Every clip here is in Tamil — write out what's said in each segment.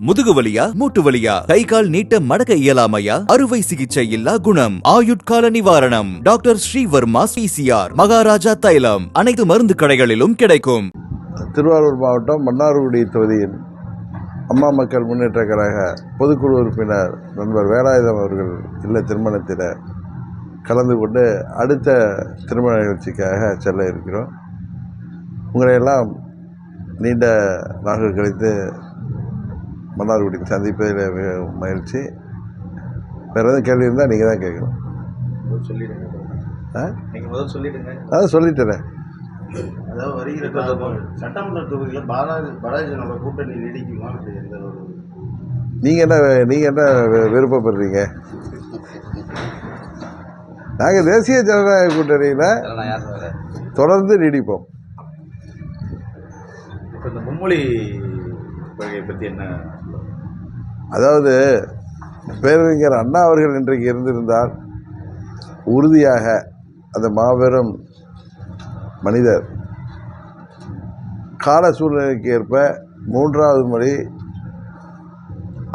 முதுகு வலியா மூட்டு வலியா கை கால் நீட்ட மடக்க இயலாமையா? அறுவை சிகிச்சை இல்லா குணம். ஆயுட்கால நிவாரணம். டாக்டர் ஸ்ரீவர்மா பிசிஆர் மகாராஜா தைலம். அனைத்து மருந்து கடைகளிலும் கிடைக்கும். திருவாரூர் மாவட்டம் மன்னார்குடி தொகுதியின் அம்மா மக்கள் முன்னேற்ற கழக பொதுக்குழு உறுப்பினர் நண்பர் வேலாயுதம் அவர்கள் இல்ல திருமணத்தில் கலந்து கொண்டு அடுத்த திருமண நிகழ்ச்சிக்காக செல்ல இருக்கிறோம். உங்களையெல்லாம் நீண்ட நாட்கள் கழித்து மன்னார்குடியில் சந்திப்பதில் மிக மகிழ்ச்சி. வேறு எதுவும் கேள்வி இருந்தால் நீங்கள் தான் கேட்கணும். சொல்லிடுங்க. ஆ? நீங்கள் முதல் சொல்லிடுங்க. அதான் சொல்லிட்டேனே அதாவது வருகிற காலம் சட்டமன்ற தொகுதியில் பாலாஜி பாலாஜி ஜனதா கூட்டணி நீடிக்குமா? அப்படி எந்த ஒரு நீங்கள் என்ன நீங்கள் என்ன விருப்பப்படுறீங்க? நாங்கள் தேசிய ஜனநாயக கூட்டணியில் தொடர்ந்து நீடிப்போம். இப்போ இந்த மும்மொழி கொள்கையை பற்றி என்ன அதாவது பேரறிஞர் அண்ணா அவர்கள் இன்றைக்கு இருந்திருந்தால் உறுதியாக அந்த மாபெரும் மனிதர் கால சூழ்நிலைக்கு ஏற்ப மூன்றாவது முறை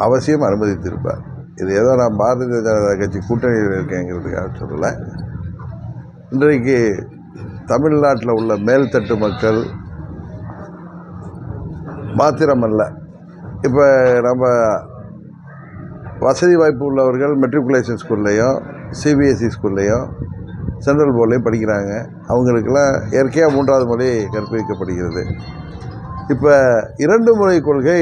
அவசியம் அனுமதித்திருப்பார். இது ஏதோ நான் பாரதிய ஜனதா கட்சி கூட்டணியில் இருக்கேங்கிறதுக்காக சொல்லலை. இன்றைக்கு தமிழ்நாட்டில் உள்ள மேல்தட்டு மக்கள் மாத்திரமல்ல. இப்போ நம்ம வசதி வாய்ப்பு உள்ளவர்கள் மெட்ரிகுலேஷன் ஸ்கூல்லையோ சிபிஎஸ்சி ஸ்கூல்லையோ சென்ட்ரல் போர்ட்லேயும் படிக்கிறாங்க. அவங்களுக்கெல்லாம் இயற்கையாக மூன்றாவது மொழி கற்பிக்கப்படுகிறது. இப்போ இரண்டு மொழி கொள்கை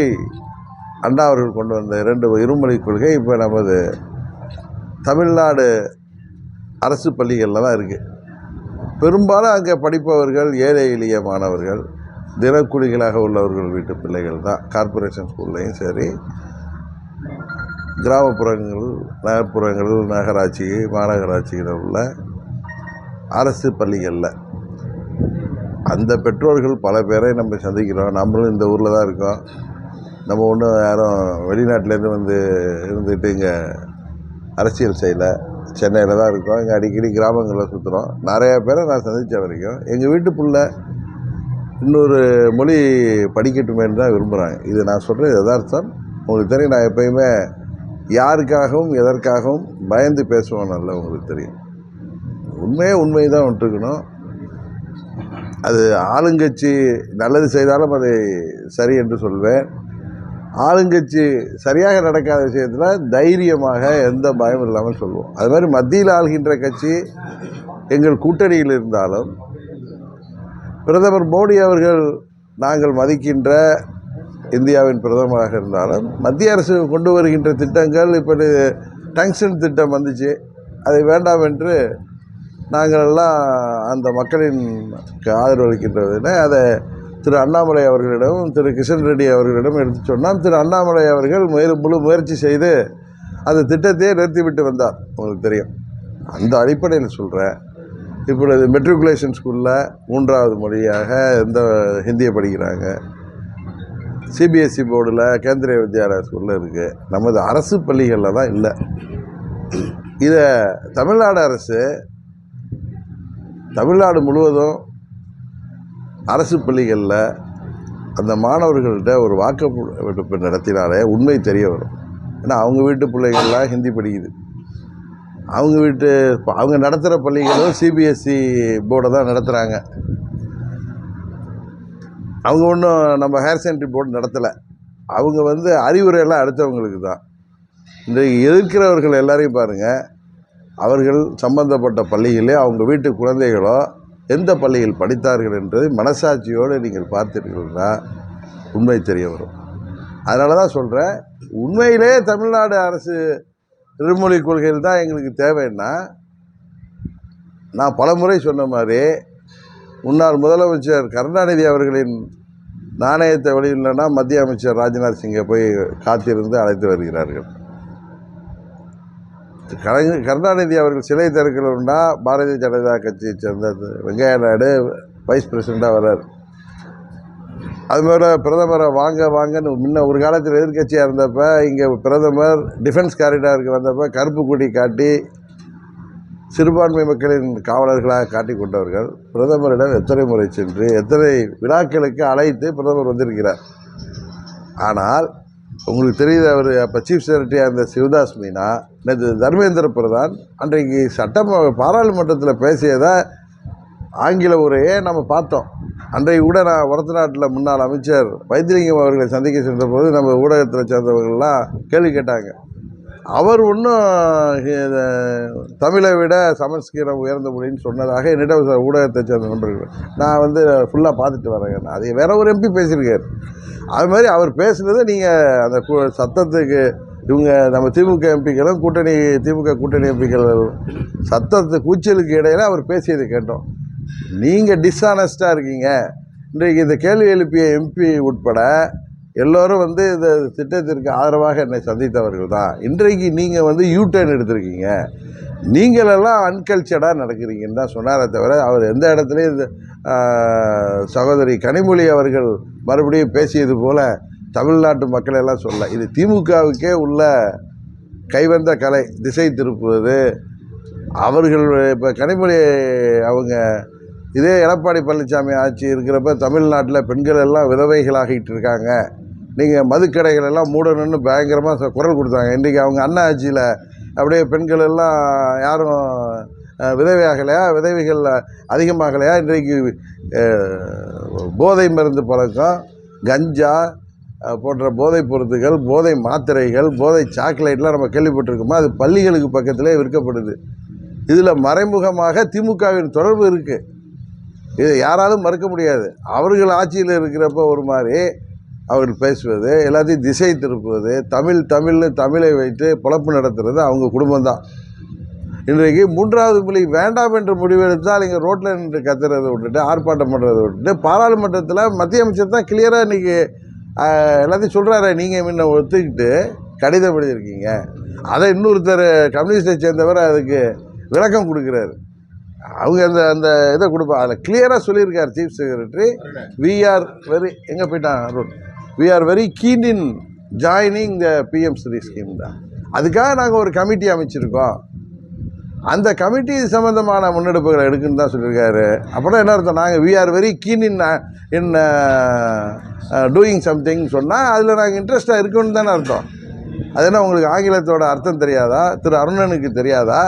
அண்ணா அவர்கள் கொண்டு வந்த இரண்டு இருமொழி கொள்கை இப்போ நமது தமிழ்நாடு அரசு பள்ளிகளில் தான் இருக்குது பெரும்பாலும் அங்கே படிப்பவர்கள் ஏழை எளிய மாணவர்கள் தினக்கூலிகளாக உள்ளவர்கள் வீட்டு பிள்ளைகள் தான். கார்ப்பரேஷன் ஸ்கூல்லையும் சரி கிராமப்புறங்கள் நகர்ப்புறங்கள் நகராட்சி மாநகராட்சிகளில் உள்ள அரசு பள்ளிகளில். அந்த பெற்றோர்கள் பல பேரை நம்ம சந்திக்கிறோம். நம்மளும் இந்த ஊரில் தான் இருக்கோம். நம்ம ஒன்றும் யாரும் வெளிநாட்டிலேருந்து வந்து இருந்துட்டு இங்கே அரசியல் செய்யலை. சென்னையில் தான் இருக்கோம். இங்கே அடிக்கடி கிராமங்களில் சுற்றுறோம் நிறையா பேரை நான் சந்தித்த வரைக்கும் எங்கள் வீட்டு பிள்ளை இன்னொரு மொழி படிக்கட்டுமேன்னு தான் விரும்புகிறாங்க இது நான் சொல்கிறது யதார்த்தம். உங்களுக்கு தெரியும் நான் எப்பயுமே யாருக்காகவும் எதற்காகவும் பயந்து பேசுவோம் நல்ல உங்களுக்கு தெரியும். உண்மையே உண்மை தான் விட்டுருக்கணும். அது ஆளுங்கட்சி நல்லது செய்தாலும் அதை சரி என்று சொல்வேன். ஆளுங்கட்சி சரியாக நடக்காத விஷயத்தில் தைரியமாக எந்த பயமும் இல்லாமல் சொல்லுவோம் அது மாதிரி மத்தியில் ஆள்கின்ற கட்சி எங்கள் கூட்டணியில் இருந்தாலும் பிரதமர் மோடி அவர்கள் நாங்கள் மதிக்கின்ற இந்தியாவின் பிரதமராக இருந்தாலும் மத்திய அரசு கொண்டு வருகின்ற திட்டங்கள் இப்போ டங்ஷன் திட்டம் வந்துச்சு. அதை வேண்டாம் என்று நாங்கள் எல்லாம் அந்த மக்களின் ஆதரவு அதை திரு அண்ணாமலை அவர்களிடம் திரு கிஷன் ரெட்டி அவர்களிடம் எடுத்து சொன்னால் திரு அண்ணாமலை அவர்கள் முயல் முழு முயற்சி செய்து அந்த திட்டத்தையே நிறுத்திவிட்டு வந்தார். உங்களுக்கு தெரியும். அந்த அடிப்படையில் சொல்கிறேன் இப்பொழுது மெட்ரிகுலேஷன் ஸ்கூலில் மூன்றாவது மொழியாக எந்த ஹிந்தியை படிக்கிறாங்க. சிபிஎஸ்சி போர்டில் கேந்திரிய வித்யாலயா ஸ்கூலில் இருக்குது நமது அரசு பள்ளிகளில் தான் இல்லை. இதை தமிழ்நாடு அரசு தமிழ்நாடு முழுவதும் அரசு பள்ளிகளில் அந்த மாணவர்கள்ட்ட ஒரு வாக்கெடுப்பு நடத்தினாலே உண்மை தெரிய வரும். ஏன்னா அவங்க வீட்டு பிள்ளைகள்லாம் ஹிந்தி படிக்குது. அவங்க வீட்டு அவங்க நடத்துகிற பள்ளிகளும் சிபிஎஸ்சி போர்டை தான் நடத்துகிறாங்க அவங்க ஒன்றும் நம்ம ஹையர் செகண்டரி போர்டு நடத்தலை. அவங்க வந்து அறிவுரையெல்லாம் அடுத்தவங்களுக்கு தான். இன்றைக்கு எதிர்க்கிறவர்கள் எல்லாரையும் பாருங்கள் அவர்கள் சம்பந்தப்பட்ட பள்ளியிலே அவங்க வீட்டு குழந்தைகளோ எந்த பள்ளியில் படித்தார்கள் என்றதை மனசாட்சியோடு நீங்கள் பார்த்தீர்கள்னா உண்மை தெரிய வரும். அதனால தான் சொல்கிறேன் உண்மையிலே தமிழ்நாடு அரசு இருமொழி கொள்கையில் தான் எங்களுக்கு தேவைன்னா நான் பலமுறை சொன்ன மாதிரி முன்னாள் முதலமைச்சர் கருணாநிதி அவர்களின் நாணயத்தை வெளியிடலைன்னா மத்திய அமைச்சர் ராஜ்நாத் சிங்கை போய் காத்திருந்து அழைத்து வருகிறார்கள். கலைஞர் கருணாநிதி அவர்கள் சிலை திறக்கணும்னா பாரதிய ஜனதா கட்சியை சேர்ந்த வெங்கைய நாயுடு வைஸ் பிரசிடெண்ட்டாக வர்றார். அதுமாதிரி பிரதமரை வாங்க வாங்கன்னு முன்ன ஒரு காலத்தில் எதிர்க்கட்சியாக இருந்தப்போ இங்கே பிரதமர் டிஃபென்ஸ் காரிடாருக்கு வந்தப்போ கருப்பு கொடி காட்டி சிறுபான்மை மக்களின் காவலர்களாக காட்டிக் கொண்டவர்கள் பிரதமரிடம் எத்தனை முறை சென்று எத்தனை விழாக்களுக்கு அழைத்து பிரதமர் வந்திருக்கிறார். ஆனால் உங்களுக்கு தெரியுது அவர் அப்போ சீஃப் செக்ரட்டரியாக இருந்த சிவதாஸ் மீனா நேற்று தர்மேந்திர பிரதான் அன்றைக்கு சட்டம் பாராளுமன்றத்தில் பேசியதை ஆங்கில உரையே நம்ம பார்த்தோம். அன்றைக்கு கூட நான் உரத்து நாட்டில் முன்னாள் அமைச்சர் வைத்திலிங்கம் அவர்களை சந்திக்க சென்ற போது நம்ம ஊடகத்தில் சேர்ந்தவர்கள்லாம் கேள்வி கேட்டாங்க. அவர் ஒன்றும் தமிழை விட சமஸ்கிருதம் உயர்ந்த மொழின்னு சொன்னதாக என்னிடம் ஊடகத்தை சேர்ந்த நண்பர்கள் நான் வந்து ஃபுல்லாக பார்த்துட்டு வரேன். அது வேற ஒரு எம்பி பேசியிருக்காரு அது மாதிரி அவர் பேசுனதை நீங்கள் அந்த கு- சத்தத்துக்கு இவங்க நம்ம திமுக எம்பிக்களும் கூட்டணி திமுக கூட்டணி எம்பிக்கள் சத்தத்து கூச்சலுக்கு இடையில அவர் பேசியதை கேட்டோம். நீங்கள் டிஸ்ஆனஸ்டாக இருக்கீங்க. இன்றைக்கு இந்த கேள்வி எழுப்பிய எம்பி உட்பட எல்லோரும் வந்து இந்த திட்டத்திற்கு ஆதரவாக என்னை சந்தித்தவர்கள் தான். இன்றைக்கு நீங்கள் வந்து யூ டர்ன் எடுத்திருக்கீங்க. நீங்களெல்லாம் அன்கல்ச்சர்டாக நடக்கிறீங்கன்னு தான் சொன்னாரே தவிர அவர் எந்த இடத்துலையும் இந்த சகோதரி கனிமொழி அவர்கள் மறுபடியும் பேசியது போல் தமிழ்நாட்டு மக்களெல்லாம் சொல்ல இது திமுகவுக்கே உள்ள கைவந்த கலை திசை திருப்புவது. அவர்கள் இப்போ கனிமொழி அவங்க இதே எடப்பாடி பழனிசாமி ஆட்சி இருக்கிறப்ப தமிழ்நாட்டில் பெண்கள் எல்லாம் விதவைகளாகிட்டு இருக்காங்க. நீங்கள் மதுக்கடைகள் எல்லாம் மூடணும்னு பயங்கரமாக குரல் கொடுத்தாங்க. இன்றைக்கி அவங்க அண்ணா ஆட்சியில் அப்படியே பெண்கள் எல்லாம் யாரும் விதவையாகலையா? விதவைகள் அதிகமாகலையா? இன்றைக்கு போதை மருந்து பழக்கம் கஞ்சா போன்ற போதைப் பொருட்கள் போதை மாத்திரைகள் போதை சாக்லேட்லாம் நம்ம கேள்விப்பட்டிருக்கோமா? அது பள்ளிகளுக்கு பக்கத்திலே விற்கப்படுது. இதில் மறைமுகமாக திமுகவின் தொடர்பு இருக்குது இதை யாராலும் மறுக்க முடியாது. அவர்கள் ஆட்சியில் இருக்கிறப்ப ஒரு மாதிரி அவர்கள் பேசுவது எல்லாத்தையும் திசை திருப்புவது தமிழ் தமிழ்னு தமிழை வைத்து பிழப்பு நடத்துறது அவங்க குடும்பம்தான். இன்றைக்கு மூன்றாவது மொழி வேண்டாம் என்று முடிவெடுத்தால் இங்கே ரோட்டில் நின்று கத்துறதை விட்டுட்டு ஆர்ப்பாட்டம் பண்ணுறதை விட்டுட்டு பாராளுமன்றத்தில் மத்திய அமைச்சர் தான் கிளியராக இன்றைக்கி எல்லாத்தையும் சொல்கிறாரு நீங்கள் முன்ன ஒத்துக்கிட்டு கடிதம் எழுதியிருக்கீங்க. அதை இன்னொருத்தர் கம்யூனிஸ்டை சேர்ந்தவர் அதுக்கு விளக்கம் கொடுக்குறாரு. அவங்க அந்த அந்த இதை கொடுப்பா அதில் கிளியராக சொல்லியிருக்கார் chief secretary we are very எங்கே போயிட்டான் Arun? We are very keen in joining the PM Shri scheme தான். அதுக்காக நாங்கள் ஒரு கமிட்டி அமைச்சிருக்கோம். அந்த கமிட்டி சம்மந்தமான முன்னெடுப்புகளை எடுக்குன்னு தான் சொல்லியிருக்காரு. அப்புறம் என்ன அர்த்தம்? நாங்கள் we are very keen in in doing something சொன்னால் அதில் நாங்கள் இன்ட்ரெஸ்டாக இருக்கோன்னு தானே அர்த்தம். அது என்ன உங்களுக்கு ஆங்கிலத்தோட அர்த்தம் தெரியாதா? திரு அருணனுக்கு தெரியாதா?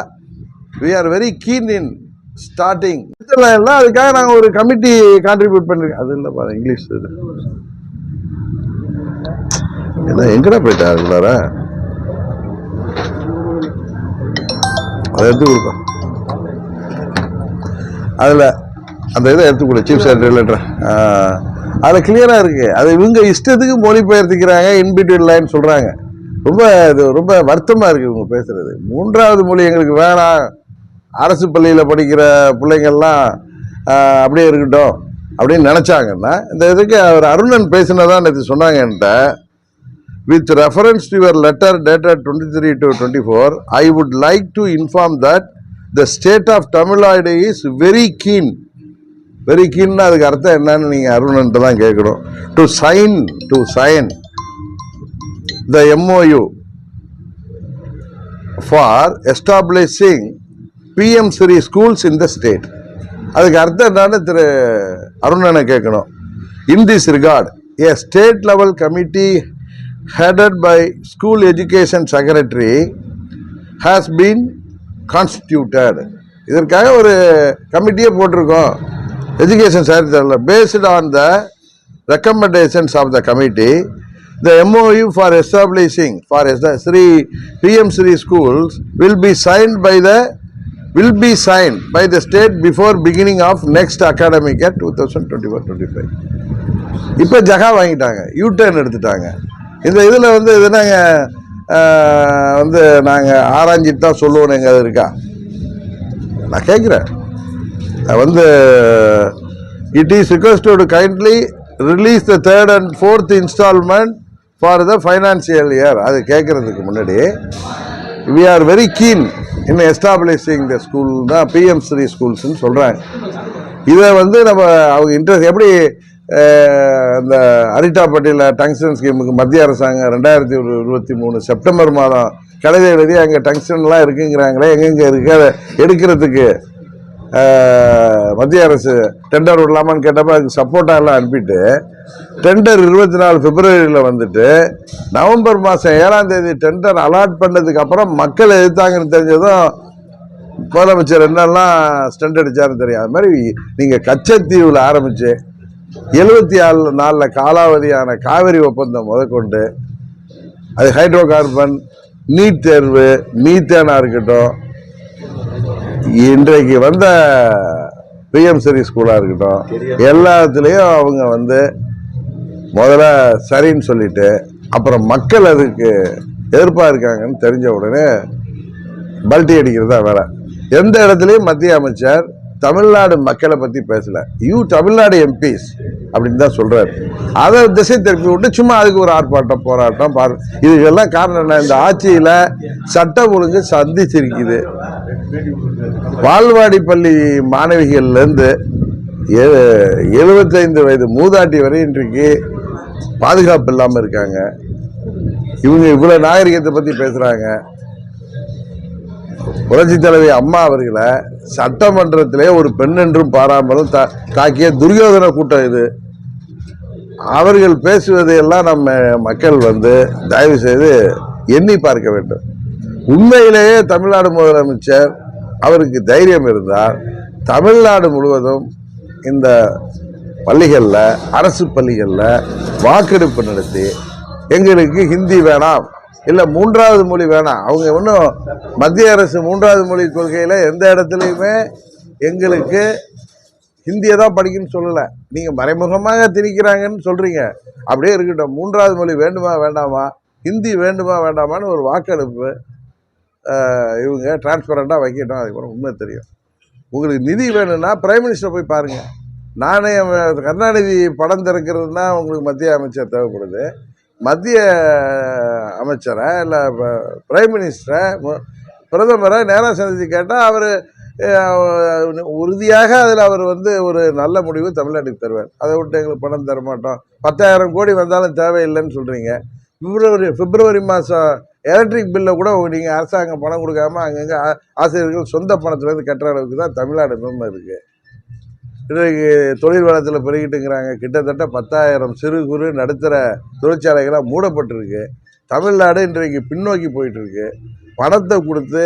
We are very keen in starting எல்லாம் அதுக்காக நாங்கள் ஒரு கமிட்டி கான்ட்ரிபியூட் பண்ணிருக்கோம். அது இல்லை பாரு இங்கிலீஷ் இது. என்ன எங்கடா போயிட்டா அதுக்குள்ளார அதை எடுத்து கொடுப்போம் அதில் அந்த இதை எடுத்து கொடு சீஃப் செக்ரட்டரி லெட்டர் அதில் கிளியராக இருக்குது அது இவங்க இஷ்டத்துக்கு மொழிபெயர்த்துக்கிறாங்க இன்பிட்வீன் லைன் சொல்கிறாங்க ரொம்ப இது ரொம்ப வருத்தமாக இருக்குது இவங்க பேசுகிறது மூன்றாவது மொழி எங்களுக்கு வேணாம். அரசு பள்ளியில் படிக்கிற பிள்ளைங்கள்லாம் அப்படியே இருக்கட்டும் அப்படின்னு நினச்சாங்கன்னா இந்த இதுக்கு அவர் அருணன் பேசினதான் நேற்று சொன்னாங்க என்கிட்ட reference to your letter letter dated 23 to 24, I would like to inform that the state of Tamil Nadu is very keen. Very கீன்னா அதுக்கு அர்த்தம் என்னன்னு நீங்கள் அருணன்ட்டு தான் கேட்கணும் to sign to sign the MOU for establishing PM Shri schools in the state அதுக்கு அர்த்தம் என்னன்னு திரு அருணனை கேட்கணும். In this regard a state level committee headed by school education secretary has been constituted. இதற்காக ஒரு கமிட்டியே போட்டிருக்கோம். Education செக்ரட்டரியில் based on the recommendations of the committee the MOU for establishing for Shri PM Shri schools will be signed by the will be sign by the state before beginning of next academic two thousand twenty இப்போ ஜகா வாங்கிட்டாங்க யூ டர்ன் எடுத்துட்டாங்க. இந்த இதில் வந்து இது நாங்கள் வந்து நாங்கள் ஆராய்ஞ்சிட்டு தான் சொல்லுவோம் எங்கே அது இருக்கா? நான் கேட்குறேன். வந்து it is requested kindly release the third and fourth instalment for the financial year அது கேட்குறதுக்கு முன்னாடி வி ஆர் வெரி கீன் இன்னும் எஸ்டாப்ளிஷிங் த ஸ்கூல் தான் பிஎம் ஸ்ரீ ஸ்கூல்ஸ்னு சொல்கிறாங்க இதை வந்து நம்ம அவங்க இன்ட்ரெஸ்ட் எப்படி அந்த இந்த அரிட்டாப்பட்டியில் டங்ஸ்டன் ஸ்கீமுக்கு மத்திய அரசாங்கம் ரெண்டாயிரத்தி இருபத்தி மூணு செப்டம்பர் மாதம் கடைதை எழுதி அங்கே டங்ஸ்டன்லாம் இருக்குங்கிறாங்களே எங்கெங்கே இருக்குது அதை எடுக்கிறதுக்கு மத்திய அரசு டெண்டர் விடலாமான்னு கேட்டப்ப அதுக்கு சப்போர்ட்டாகலாம் அனுப்பிட்டு டெண்டர் இருபத்தி நாலு பிப்ரவரியில் வந்துட்டு நவம்பர் மாதம் ஏழாம் தேதி டெண்டர் அலாட் பண்ணதுக்கு அப்புறம் மக்கள் எதிர்த்தாங்கன்னு தெரிஞ்சதும் முதலமைச்சர் என்னெல்லாம் ஸ்டண்ட் அடித்தாருன்னு தெரியும். அது மாதிரி நீங்கள் கச்சத்தீவில் ஆரம்பித்து எழுபத்தி ஆறு நாலில் காலாவதியான காவிரி ஒப்பந்தம் முதற்கொண்டு அது ஹைட்ரோ கார்பன் நீட் தேர்வு மீத்தேனா இருக்கட்டும் இன்றைக்கு வந்த பிஎம் சரி ஸ்கூலாக இருக்கட்டும் எல்லாத்துலேயும் அவங்க வந்து முதல்ல சரின்னு சொல்லிட்டு அப்புறம் மக்கள் அதுக்கு எதிர்ப்பாக இருக்காங்கன்னு தெரிஞ்ச உடனே பல்ட்டி அடிக்கிறது தான் வேலை. எந்த இடத்துலையும் மத்திய அமைச்சர் தமிழ்நாடு மக்களை பற்றி பேசல. யூ தமிழ்நாடு எம்பிஸ் அப்படின்னு தான் சொல்கிறார் அதை திசை திருப்பி விட்டு சும்மா அதுக்கு ஒரு ஆர்ப்பாட்டம் போராட்டம் பார் இதுக்கெல்லாம் காரணம் என்ன? இந்த ஆட்சியில் சட்டம் ஒழுங்கு சந்திச்சிருக்குது. பால்வாடி பள்ளி மாணவிகள்லேருந்து எழுபத்தைந்து வயது மூதாட்டி வரை இன்றைக்கு பாதுகாப்பு இல்லாமல் இருக்காங்க. இவங்க இவ்வளோ நாகரிகத்தை பற்றி பேசுகிறாங்க புரட்சி தலைவி அம்மா அவர்களை சட்டமன்றத்திலே ஒரு பெண் என்றும் பாராமலும் தா தாக்கிய துரியோதன கூட்டம் இது. அவர்கள் பேசுவதையெல்லாம் நம்ம மக்கள் வந்து தயவு செய்து எண்ணி பார்க்க வேண்டும். உண்மையிலேயே தமிழ்நாடு முதலமைச்சர் அவருக்கு தைரியம் இருந்தால் தமிழ்நாடு முழுவதும் இந்த பள்ளிகளில் அரசு பள்ளிகளில் வாக்கெடுப்பு நடத்தி எங்களுக்கு ஹிந்தி வேணாம். இல்லை மூன்றாவது மொழி வேணாம். அவங்க ஒன்றும் மத்திய அரசு மூன்றாவது மொழி கொள்கையில் எந்த இடத்துலையுமே எங்களுக்கு ஹிந்தியை தான் படிக்கணும்னு சொல்லலை. நீங்கள் மறைமுகமாக திணிக்கிறாங்கன்னு சொல்கிறீங்க அப்படியே இருக்கட்டும். மூன்றாவது மொழி வேண்டுமா வேண்டாமா? ஹிந்தி வேண்டுமா வேண்டாமான்னு ஒரு வாக்கெடுப்பு இவங்க டிரான்ஸ்பரண்ட்டாக வைக்கட்டும். அதுக்கப்புறம் உண்மை தெரியும். உங்களுக்கு நிதி வேணும்னா பிரைம் மினிஸ்டர் போய் பாருங்கள் நானே கருணாநிதி படம் திறக்கிறதுனா உங்களுக்கு மத்திய அமைச்சர் தேவைப்படுது. மத்திய அமைச்சரை இல்லை பிரைம் மினிஸ்டரை பிரதமரை? நேராக சந்தித்து கேட்டால் அவர் உறுதியாக அதில் அவர் வந்து ஒரு நல்ல முடிவு தமிழ்நாட்டுக்கு தருவார். அதை விட்டு எங்களுக்கு பணம் தர மாட்டோம். பத்தாயிரம் கோடி வந்தாலும் தேவையில்லைன்னு சொல்கிறீங்க பிப்ரவரி பிப்ரவரி மாதம் எலக்ட்ரிக் பில்லை கூட நீங்கள் அரசாங்கம் பணம் கொடுக்காம அங்கங்கே ஆசிரியர்கள் சொந்த பணத்துலேருந்து கட்டுற அளவுக்கு தான் தமிழ்நாடு நிலைமை இருக்குது இன்றைக்கு தொழில் வளத்தில் பெருகிட்டுங்கிறாங்க. கிட்டத்தட்ட பத்தாயிரம் சிறு குறு நடுத்தர தொழிற்சாலைகளாக மூடப்பட்டிருக்கு. தமிழ்நாடு இன்றைக்கு பின்னோக்கி போயிட்டுருக்கு. பணத்தை கொடுத்து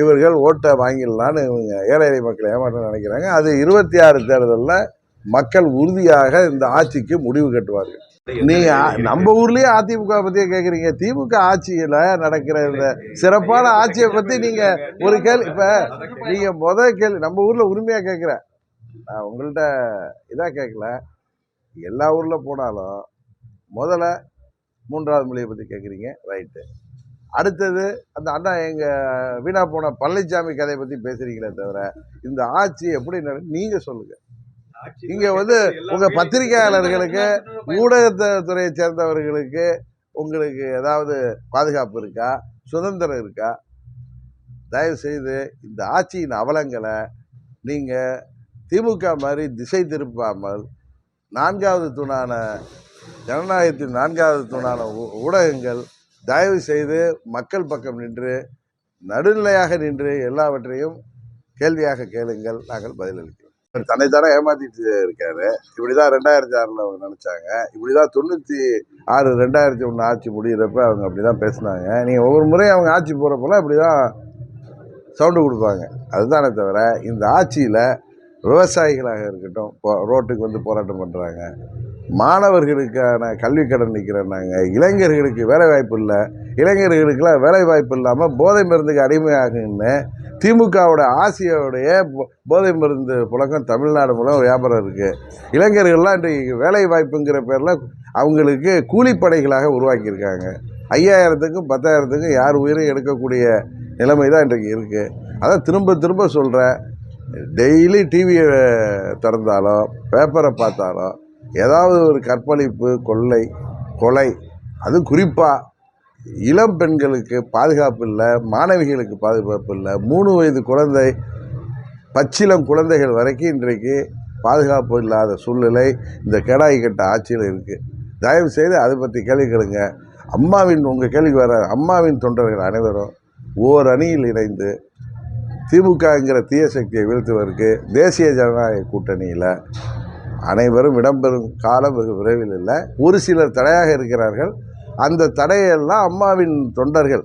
இவர்கள் ஓட்டை வாங்கிடலான்னு இவங்க ஏழை எளிய மக்களை ஏமாற்ற நினைக்கிறாங்க. அது இருபத்தி ஆறு தேர்தலில் மக்கள் உறுதியாக இந்த ஆட்சிக்கு முடிவு கட்டுவார்கள். நீங்கள் நம்ம ஊர்லேயே அதிமுக பற்றியே கேட்குறீங்க திமுக ஆட்சியில் நடக்கிற இந்த சிறப்பான ஆட்சியை பற்றி நீங்கள் ஒரு கேள்வி இப்போ நீங்கள் முதல் கேள்வி நம்ம ஊரில் உரிமையாக கேட்குறேன் நான் உங்கள்கிட்ட இதாக கேட்கல எல்லா ஊரில் போனாலும் முதல்ல மூன்றாவது மொழியை பற்றி கேட்குறீங்க ரைட்டு அடுத்தது அந்த அண்ணா எங்கள் வீணா போன பழனிசாமி கதையை பற்றி பேசுகிறீங்களே தவிர இந்த ஆட்சி எப்படி நீங்கள் சொல்லுங்கள் இங்கே வந்து உங்கள் பத்திரிகையாளர்களுக்கு ஊடகத்துறையை சேர்ந்தவர்களுக்கு உங்களுக்கு ஏதாவது பாதுகாப்பு இருக்கா? சுதந்திரம் இருக்கா? தயவு செய்து இந்த ஆட்சியின் அவலங்களை நீங்கள் திமுக மாதிரி திசை திருப்பாமல் நான்காவது தூணான ஜனநாயகத்தின் நான்காவது தூணான ஊ- ஊடகங்கள் தயவு செய்து மக்கள் பக்கம் நின்று நடுநிலையாக நின்று எல்லாவற்றையும் கேள்வியாக கேளுங்கள். நாங்கள் பதிலளிக்கிறோம் தன்னைத்தானே ஏமாத்திட்டு இருக்காரு. இப்படிதான் ரெண்டாயிரத்தி ஆறில் அவங்க நினச்சாங்க. இப்படிதான் தொண்ணூற்றி ஆறு ரெண்டாயிரத்தி ஒன்று ஆட்சி முடிகிறப்ப அவங்க அப்படிதான் பேசினாங்க. நீங்கள் ஒவ்வொரு முறையும் அவங்க ஆட்சி போகிறப்பெல்லாம் இப்படி தான் சவுண்டு கொடுப்பாங்க. அதுதானே தவிர இந்த ஆட்சியில் விவசாயிகளாக இருக்கட்டும் போ ரோட்டுக்கு வந்து போராட்டம் பண்ணுறாங்க மாணவர்களுக்கான கல்வி கடன் நிற்கிறேன்னாங்க இளைஞர்களுக்கு வேலை வாய்ப்பு இல்லை. இளைஞர்களுக்கெல்லாம் வேலை வாய்ப்பு இல்லாமல் போதை மருந்துக்கு அடிமையாகுன்னு திமுகவோட ஆசியோடைய போ- போதை மருந்து புழக்கம் தமிழ்நாடு மூலம் வியாபாரம் இருக்குது இளைஞர்கள்லாம் இன்றைக்கு வேலை வாய்ப்புங்கிற பேரில் அவங்களுக்கு கூலிப்படைகளாக உருவாக்கியிருக்காங்க. ஐயாயிரத்துக்கும் பத்தாயிரத்துக்கும் யார் உயிரையும் எடுக்கக்கூடிய நிலைமை தான் இன்றைக்கு இருக்குது அதான் திரும்ப திரும்ப சொல்கிறேன் டெய்லி டிவியை திறந்தாலோ பேப்பரை பார்த்தாலோ ஏதாவது ஒரு கற்பழிப்பு கொள்ளை கொலை அது குறிப்பாக இளம் பெண்களுக்கு பாதுகாப்பு இல்லை மாணவிகளுக்கு பாதுகாப்பு இல்லை மூணு வயது குழந்தை பச்சிளம் குழந்தைகள் வரைக்கும் இன்றைக்கு பாதுகாப்பு இல்லாத சூழ்நிலை இந்த கெடாய் கட்ட ஆட்சியில் இருக்குது தயவு செய்து அதை பற்றி கேள்வி கேளுங்க. அம்மாவின் உங்கள் கேள்விக்கு வர அம்மாவின் தொண்டர்கள் அனைவரும் ஓர் அணியில் இணைந்து திமுகங்கிற தீய சக்தியை வீழ்த்துவதற்கு தேசிய ஜனநாயக கூட்டணியில் அனைவரும் இடம்பெறும் காலம் வெகு விரைவில் இல்லை. ஒரு சிலர் தடையாக இருக்கிறார்கள். அந்த தடையெல்லாம் அம்மாவின் தொண்டர்கள்.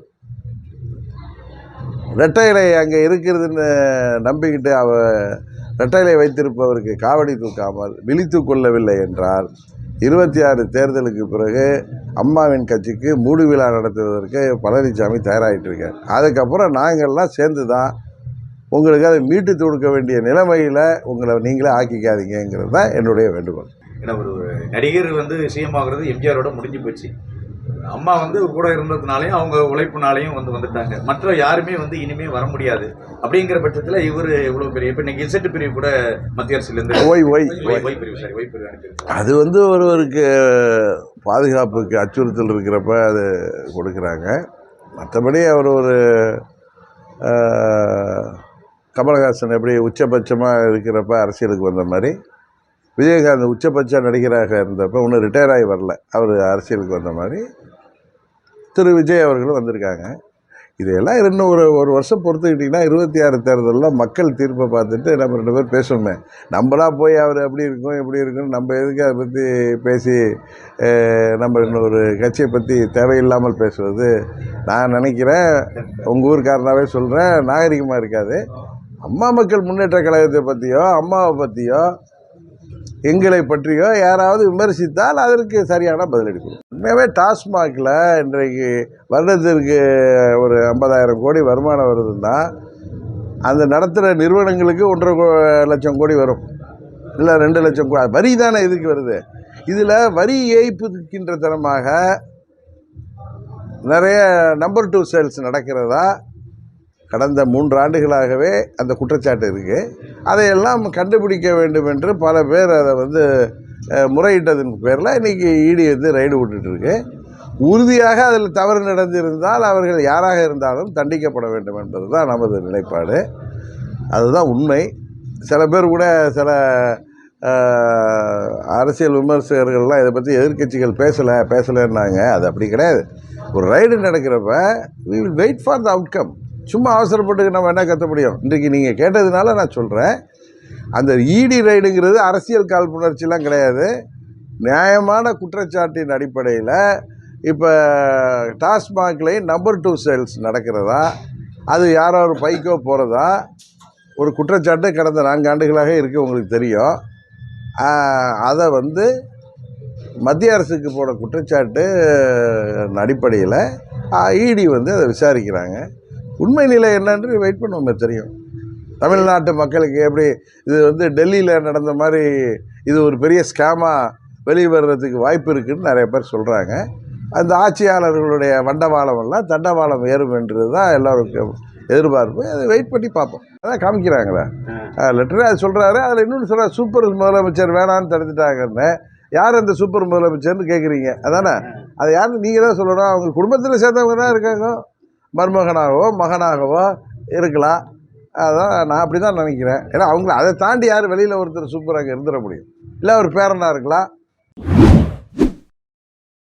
ரெட்டையிலை அங்கே இருக்கிறதுன்னு நம்பிக்கிட்டு அவ ரெட்டையிலை வைத்திருப்பவருக்கு காவடி தூக்காமல் விழித்து கொள்ளவில்லை என்றால் இருபத்தி ஆறு தேர்தலுக்கு பிறகு அம்மாவின் கட்சிக்கு மூடு விழா நடத்துவதற்கு பழனிசாமி தயாராகிட்டு இருக்கார் அதுக்கப்புறம் நாங்கள்லாம் சேர்ந்து தான் உங்களுக்கு அதை மீட்டு கொடுக்க வேண்டிய நிலைமையில் உங்களை நீங்களே ஆக்கிக்காதீங்கிறது தான் என்னுடைய வேண்டுகோள். ஏன்னா ஒரு நடிகர் வந்து சிஎம் ஆகுறது எம்ஜிஆரோட முடிஞ்சு போச்சு. அம்மா வந்து கூட இருந்ததுனாலையும் அவங்க உழைப்புனாலையும் வந்து வந்துட்டாங்க. மற்ற யாருமே வந்து இனிமே வர முடியாது. அப்படிங்கிற பட்சத்தில் இவர் இவ்வளோ பெரிய இப்போ இன்னைக்கு இசட்டு பிரிவு கூட மத்திய அரசுலேருந்து ஒய் ஒய் ஒய் பிரிவு சாரி ஒய் பிரிவு அது வந்து ஒருவருக்கு பாதுகாப்புக்கு அச்சுறுத்தல் இருக்கிறப்ப அது கொடுக்குறாங்க. மற்றபடி அவர் ஒரு கமலஹாசன் எப்படி உச்சபட்சமாக இருக்கிறப்ப அரசியலுக்கு வந்த மாதிரி விஜயகாந்த் உச்சபட்ச நடிகராக இருந்தப்போ இன்னும் ரிட்டையர் ஆகி வரல. அவர் அரசியலுக்கு வந்த மாதிரி திரு விஜய் அவர்களும் வந்திருக்காங்க. இதையெல்லாம் இன்னும் ஒரு ஒரு வருஷம் பொறுத்துக்கிட்டிங்கன்னா இருபத்தி ஆறு தேர்தலில் மக்கள் தீர்ப்பை பார்த்துட்டு நம்ம ரெண்டு பேர் பேசுவோமே நம்மளாக போய் அவர் அப்படி இருக்கும் எப்படி இருக்குன்னு நம்ம எதுக்கு அதை பற்றி பேசி நம்ம இன்னொரு கட்சியை பற்றி தேவையில்லாமல் பேசுவது? நான் நினைக்கிறேன் உங்கள் ஊருக்காரனாகவே சொல்கிறேன் நாகரிகமாக இருக்காது. அம்மா மக்கள் முன்னேற்ற கழகத்தை பற்றியோ அம்மாவை பற்றியோ எங்களை பற்றியோ யாராவது விமர்சித்தால் அதற்கு சரியான பதிலடி கொடுக்கும் உண்மையாகவே டாஸ்மாகில் இன்றைக்கு வருடத்திற்கு ஒரு ஐம்பதாயிரம் கோடி வருமானம் வருதுன்னா அந்த நடத்துகிற நிறுவனங்களுக்கு ஒன்றரை கோ- லட்சம் கோடி வரும். இல்லை ரெண்டு லட்சம் கோடி. வரி தானே இதுக்கு வருது. இதில் வரி ஏய்ப்புக்கின்ற தனமாக நிறைய நம்பர் டூ சேல்ஸ் நடக்கிறதா கடந்த மூன்று ஆண்டுகளாகவே அந்த குற்றச்சாட்டு இருக்குது அதையெல்லாம் கண்டுபிடிக்க வேண்டும் என்று பல பேர் அதை வந்து முறையிட்டதன் பேரில் இன்றைக்கி இடி வந்து ரைடு விட்டுட்டுருக்கு உறுதியாக அதில் தவறு நடந்திருந்தால் அவர்கள் யாராக இருந்தாலும் தண்டிக்கப்பட வேண்டும் என்பது தான் நமது நிலைப்பாடு. அதுதான் உண்மை. சில பேர் கூட சில அரசியல் விமர்சகர்கள்லாம் இதை பற்றி எதிர்க்கட்சிகள் பேசலை பேசலைன்னாங்க. அது அப்படி கிடையாது. ஒரு ரைடு நடக்கிறப்ப we will wait for the outcome சும்மா அவசரப்பட்டு நம்ம என்ன கற்று முடியும்? இன்றைக்கி நீங்கள் கேட்டதுனால நான் சொல்கிறேன் அந்த இடி ரைடுங்கிறது அரசியல் காழ்ப்புணர்ச்சிலாம் கிடையாது. நியாயமான குற்றச்சாட்டின் அடிப்படையில் இப்போ டாஸ்மாக்லேயும் நம்பர் டூ சேல்ஸ் நடக்கிறதா? அது யாரோ ஒரு பைக்கோ போகிறதா ஒரு குற்றச்சாட்டு கடந்த நான்கு ஆண்டுகளாக இருக்குது உங்களுக்கு தெரியும். அதை வந்து மத்திய அரசுக்கு போன குற்றச்சாட்டு அடிப்படையில் இடி வந்து அதை விசாரிக்கிறாங்க. உண்மை நிலை என்னன்னு வெயிட் பண்ணுவோமே தெரியும். தமிழ்நாட்டு மக்களுக்கு எப்படி இது வந்து டெல்லியில் நடந்த மாதிரி இது ஒரு பெரிய ஸ்கேமாக வெளியே வர்றதுக்கு வாய்ப்பு இருக்குன்னு நிறைய பேர் சொல்கிறாங்க அந்த ஆட்சியாளர்களுடைய வண்டவாளம் எல்லாம் தண்டவாளம் ஏறும் என்றது தான் எல்லோருக்கும் எதிர்பார்ப்பு. அதை வெயிட் பண்ணி பார்ப்போம். அதான் காமிக்கிறாங்களே. லெட்டரே அது சொல்கிறாரு அதில் இன்னொன்று சொல்கிறார் சூப்பர் முதலமைச்சர் வேணான்னு தடுத்துட்டாங்கன்னு. யார் அந்த சூப்பர் முதலமைச்சர்னு கேட்குறீங்க அதானே? அதை யாருன்னு நீங்கள் தான் சொல்லணும். அவங்க குடும்பத்தில் சேர்ந்தவங்க தான் இருக்காங்க. மருமகனாகவோ மகனாகவோ இருக்கலாம். அதான் நான் அப்படி தான் நினைக்கிறேன். ஏன்னா அவங்கள அதை தாண்டி யார் வெளியில் ஒருத்தர் சூப்பராக இருந்துட முடியும். இல்லை ஒரு பேரனாக இருக்கலாம்.